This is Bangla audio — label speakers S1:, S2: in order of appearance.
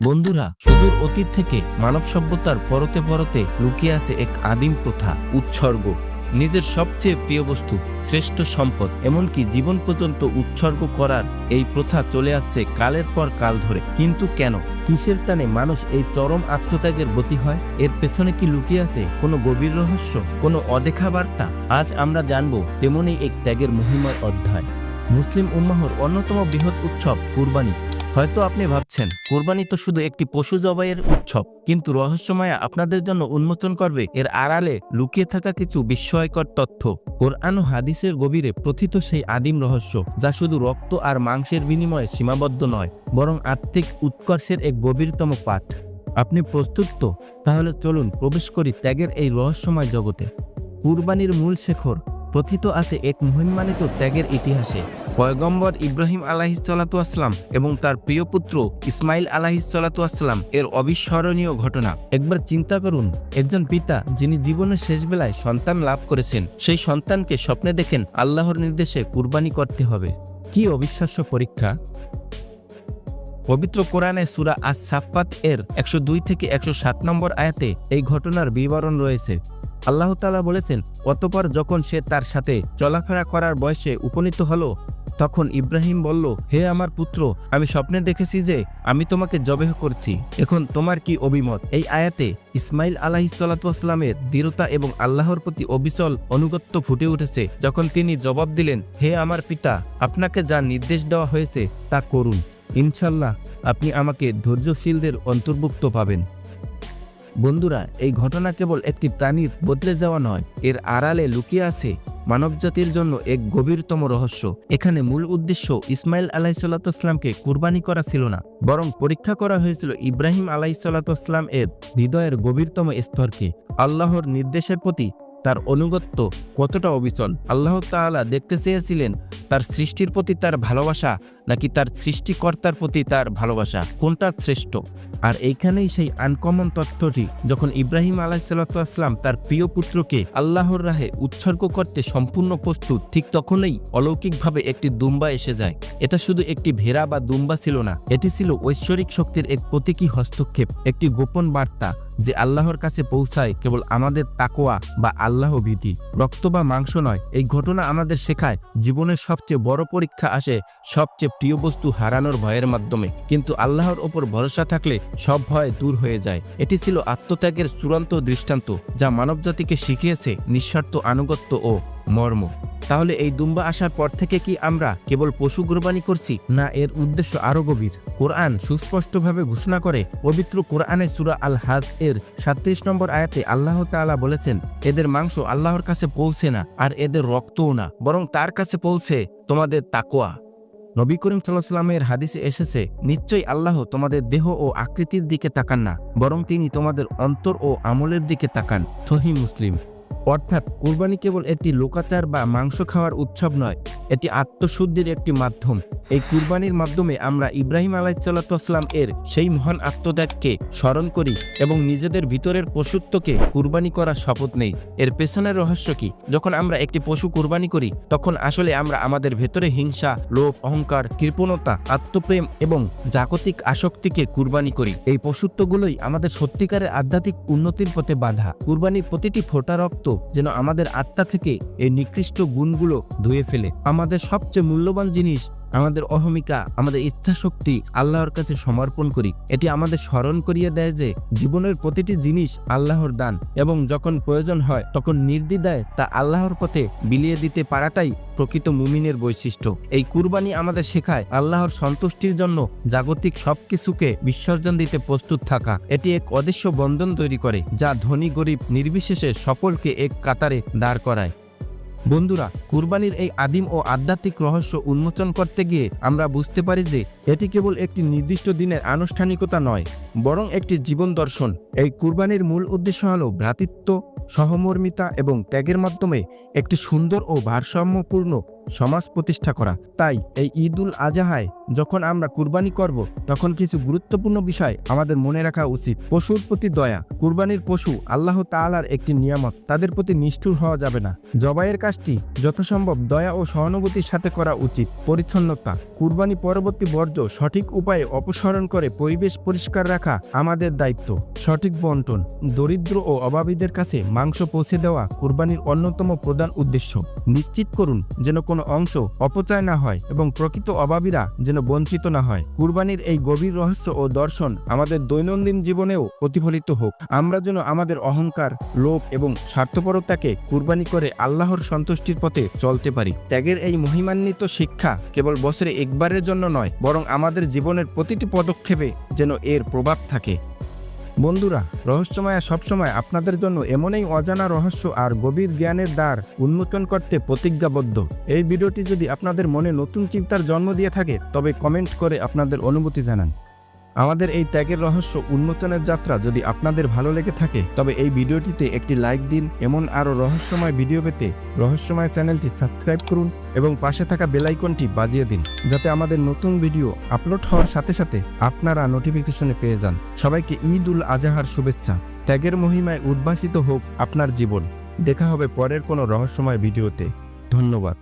S1: বন্ধুরা, সুদূর অতীত থেকে মানব সভ্যতার পরতে পরতে লুকিয়ে আছে এক আদিম প্রথা, উৎসর্গ। নিজের সবচেয়ে প্রিয় বস্তু, শ্রেষ্ঠ সম্পদ, এমনকি জীবন পর্যন্ত উৎসর্গ করার এই প্রথা চলে আসছে কালের পর কাল ধরে। কিন্তু কেন? কিসের টানে মানুষ এই চরম আত্মত্যাগের গতি হয়? এর পেছনে কি লুকিয়ে আছে কোনো গভীর রহস্য, কোনো অদেখা বার্তা? আজ আমরা জানব তেমনই এক ত্যাগের মহিমার অধ্যায়। মুসলিম উম্মাহর অন্যতম বৃহৎ উৎসব কুরবানি। হয়তো আপনি ভাবছেন, কোরবানি তো শুধু একটি পশু জবাইয়ের উৎসব, কিন্তু রহস্যময় আপনাদের জন্য উন্মোচন করবে এর আড়ালে লুকিয়ে থাকা কিছু বিস্ময়কর তথ্য। কোরআন ও হাদিসের গভীরে প্রথিত সেই আদিম রহস্য, যা শুধু রক্ত আর মাংসের বিনিময়ে সীমাবদ্ধ নয়, বরং আত্মিক উৎকর্ষের এক গভীরতম পাঠ। আপনি প্রস্তুত তো? তাহলে চলুন প্রবেশ করি ত্যাগের এই রহস্যময় জগতে। কুরবানির মূল শেখর, প্রথিত আছে এক মহিমান্বিত ত্যাগের ইতিহাসে। পয়গম্বর ইব্রাহিম আলাহিসাল্লাতুয়াসলাম এবং তার প্রিয় পুত্র ইসমাইল আলাহিসাল্লাতুয়াসলাম এর অবিস্মরণীয় ঘটনা। একবার চিন্তা করুন, একজন পিতা যিনি জীবনের শেষ বেলায় সন্তান লাভ করেছেন, সেই সন্তানকে স্বপ্নে দেখেন আল্লাহর নির্দেশে কুরবানি করতে হবে। কি অবিশ্বাস্য পরীক্ষা! পবিত্র কোরআনে সুরা আজ সাফাত এর একশো দুই থেকে একশো সাত নম্বর আয়াতে এই ঘটনার বিবরণ রয়েছে। আল্লাহ তালা বলেছেন, অতপর যখন সে তার সাথে চলাফেরা করার বয়সে উপনীত হলো তখন ইব্রাহিম বলল, হে আমার পুত্র, আমি স্বপ্নে দেখেছি যে আমি তোমাকে জবেহ করছি। এখন তোমার কি অভিমত? এই আয়াতে ইসমাইল আলাহিসাল্লামের দৃঢ়তা এবং আল্লাহর প্রতি অবিচল অনুগত্য ফুটে উঠেছে। যখন তিনি জবাব দিলেন, হে আমার পিতা, আপনাকে যা নির্দেশ দেওয়া হয়েছে, তা করুন। ইনশাল্লাহ আপনি আমাকে ধৈর্যশীলদের অন্তর্ভুক্ত পাবেন। বন্ধুরা, এই ঘটনা কেবল একটি প্রাণীর বদলে যাওয়া নয়, এর আড়ালে লুকিয়ে আছে মানবজাতির জন্য এক গভীরতম রহস্য। এখানে মূল উদ্দেশ্য ইসমাইল আলাহিসাল্লাতামকে কুরবানি করা ছিল না, বরং পরীক্ষা করা হয়েছিল ইব্রাহিম আলাহিসাল্লাতাম এর হৃদয়ের গভীরতম স্তরকে। আল্লাহর নির্দেশের প্রতি তার অনুগত্য কতটা অবিচল। আল্লাহ তাআলা দেখতে চেয়েছিলেন তার সৃষ্টির প্রতি তার ভালোবাসা নাকি তার সৃষ্টিকর্তার প্রতি তার ভালোবাসা? কোনটা শ্রেষ্ঠ? আর এইখানেই সেই আনকমন তথ্যটি যখন ইব্রাহিম আলাহিসাল্লাম তার প্রিয় পুত্রকে আল্লাহর রাহে উৎসর্গ করতে সম্পূর্ণ প্রস্তুত, ঠিক তখনই অলৌকিকভাবে একটি দুম্বা এসে যায়। এটা শুধু একটি ভেড়া বা দুম্বা ছিল না, এটি ছিল ঐশ্বরিক শক্তির এক প্রতীকী হস্তক্ষেপ, একটি গোপন বার্তা যে আল্লাহর কাছে পৌঁছায় কেবল আমাদের তাকোয়া বা আল্লাহ ভীতি। রক্ত বা মাংস নয়, এই ঘটনা আমাদের শেখায় জীবনের সবচেয়ে বড় পরীক্ষা আসে, সবচেয়ে প্রিয় বস্তু হারানোর ভয়ের মাধ্যমে। কিন্তু আল্লাহর ওপর ভরসা থাকলে সব ভয় দূর হয়ে যায়। এটি ছিল আত্মত্যাগের চূড়ান্ত দৃষ্টান্ত, যা মানবজাতিকে শিখিয়েছে নিঃস্বার্থ আনুগত্য ও মর্ম। তাহলে এই দুম্বা আসার পর থেকে কি আমরা কেবল পশু কোরবানি করছি, না এর উদ্দেশ্য আরও গভীর? কোরআন সুস্পষ্টভাবে ঘোষণা করে, পবিত্র কোরআনে সুরা আল হাজ এর সাত্রিশ নম্বর আয়াতে আল্লাহ তাআলা বলেছেন, এদের মাংস আল্লাহর কাছে পৌঁছে না, আর এদের রক্তও না, বরং তার কাছে পৌঁছে তোমাদের তাকোয়া নবী করিম সাল্লাহ সাল্লামের হাদিসে এসেছে, নিশ্চয়ই আল্লাহ তোমাদের দেহ ও আকৃতির দিকে তাকান না, বরং তিনি তোমাদের অন্তর ও আমলের দিকে তাকান। সহি মুসলিম। অর্থাৎ কুরবানি কেবল একটি লোকাচার বা মাংস খাওয়ার উৎসব নয়, এটি আত্মশুদ্ধির একটি মাধ্যম। এই কুরবানির মাধ্যমে আমরা ইব্রাহিম আলাইসাল্লাম এর সেই মহান আত্মত্যাগকে স্মরণ করি এবং নিজেদের ভিতরের পশুত্বকে কুরবানি করার শপথ নেই। এর পেছনের রহস্য কি? যখন আমরা একটি পশু কুরবানি করি, তখন আসলে আমরা আমাদের ভেতরে হিংসা, লোভ, অহংকার, কৃপণতা, আত্মপ্রেম এবং জাগতিক আসক্তিকে কুরবানি করি। এই পশুত্বগুলোই আমাদের সত্যিকারের আধ্যাত্মিক উন্নতির পথে বাধা। কুরবানির প্রতিটি ফোঁটা রক্ত যেন আমাদের আত্মা থেকে এই নিকৃষ্ট গুণগুলো ধুয়ে ফেলে। আমাদের সবচেয়ে মূল্যবান জিনিস আমাদের অহমিকা, আমাদের ইচ্ছাশক্তি আল্লাহর কাছে সমর্পণ করি। এটি আমাদের স্মরণ করিয়ে দেয় যে জীবনের প্রতিটি জিনিস আল্লাহর দান এবং যখন প্রয়োজন হয় তখন নির্দ্বিধায় তা আল্লাহর পথে বিলিয়ে দিতে পারাটাই প্রকৃত মুমিনের বৈশিষ্ট্য। এই কুরবানি আমাদের শেখায় আল্লাহর সন্তুষ্টির জন্য জাগতিক সবকিছুকে বিসর্জন দিতে প্রস্তুত থাকা। এটি এক অদৃশ্য বন্ধন তৈরি করে, যা ধনী গরিব নির্বিশেষে সকলকে এক কাতারে দাঁড় করায়। বন্ধুরা, কুরবানির এই আদিম ও আধ্যাত্মিক রহস্য উন্মোচন করতে গিয়ে আমরা বুঝতে পারি যে এটি কেবল একটি নির্দিষ্ট দিনের আনুষ্ঠানিকতা নয়, বরং একটি জীবন দর্শন। এই কুরবানির মূল উদ্দেশ্য হল ভ্রাতৃত্ব, সহমর্মিতা এবং ত্যাগের মাধ্যমে একটি সুন্দর ও ভারসাম্যপূর্ণ সমাজ প্রতিষ্ঠা করা। তাই এই ঈদ উল আজাহায় যখন আমরা কুরবানি করব, তখন কিছু গুরুত্বপূর্ণ বিষয় আমাদের মনে রাখা উচিত। পশুর প্রতি দয়া। কুরবানির পশু আল্লাহ তাআলার একটি নিয়ামত। তাদের প্রতি নিষ্ঠুর হওয়া যাবে না। জবাইয়ের কাজটি যথাসম্ভব দয়া ও সহানুভূতির সাথে করা উচিত। পরিচ্ছন্নতা। কুরবানি পরবর্তী বর্জ্য সঠিক উপায়ে অপসারণ করে পরিবেশ পরিষ্কার রাখা আমাদের দায়িত্ব। সঠিক বন্টন। দরিদ্র ও অভাবীদের কাছে মাংস পৌঁছে দেওয়া কুরবানির অন্যতম প্রধান উদ্দেশ্য। নিশ্চিত করুন যেন কোনো অংশ অপচয় না হয় এবং প্রকৃত অভাবীরা যেন বঞ্চিত না হয়। কুরবানির এই গভীর রহস্য ও দর্শন আমাদের দৈনন্দিন জীবনেও প্রতিফলিত হোক। আমরা যেন আমাদের অহংকার, লোভ এবং স্বার্থপরতাকে কুরবানি করে আল্লাহর সন্তুষ্টির পথে চলতে পারি। ত্যাগের এই মহিমান্বিত শিক্ষা কেবল বছরে একবারের জন্য নয়, বরং আমাদের জীবনের প্রতিটি পদক্ষেপে যেন এর প্রভাব থাকে। বন্ধুরা, রহস্যময়া সবসময় আপনাদের জন্য এমনই অজানা রহস্য আর গভীর জ্ঞানের দ্বার উন্মোচন করতে প্রতিজ্ঞাবদ্ধ। এই ভিডিওটি যদি আপনাদের মনে নতুন চিন্তার জন্ম দিয়ে থাকে, তবে কমেন্ট করে আপনাদের অনুভূতি জানান। আমাদের এই ত্যাগের রহস্য উন্মোচনের যাত্রা যদি আপনাদের ভালো লেগে থাকে, তবে এই ভিডিওটিতে একটি লাইক দিন, এমন আরও রহস্যময় ভিডিও পেতে রহস্যময় চ্যানেলটি সাবস্ক্রাইব করুন এবং পাশে থাকা বেলাইকনটি বাজিয়ে দিন, যাতে আমাদের নতুন ভিডিও আপলোড হওয়ার সাথে সাথে আপনারা নোটিফিকেশনে পেয়ে যান। সবাইকে ঈদ উল আজহার শুভেচ্ছা। ত্যাগের মহিমায় উদ্ভাসিত হোক আপনার জীবন। দেখা হবে পরের কোনো রহস্যময় ভিডিওতে। ধন্যবাদ।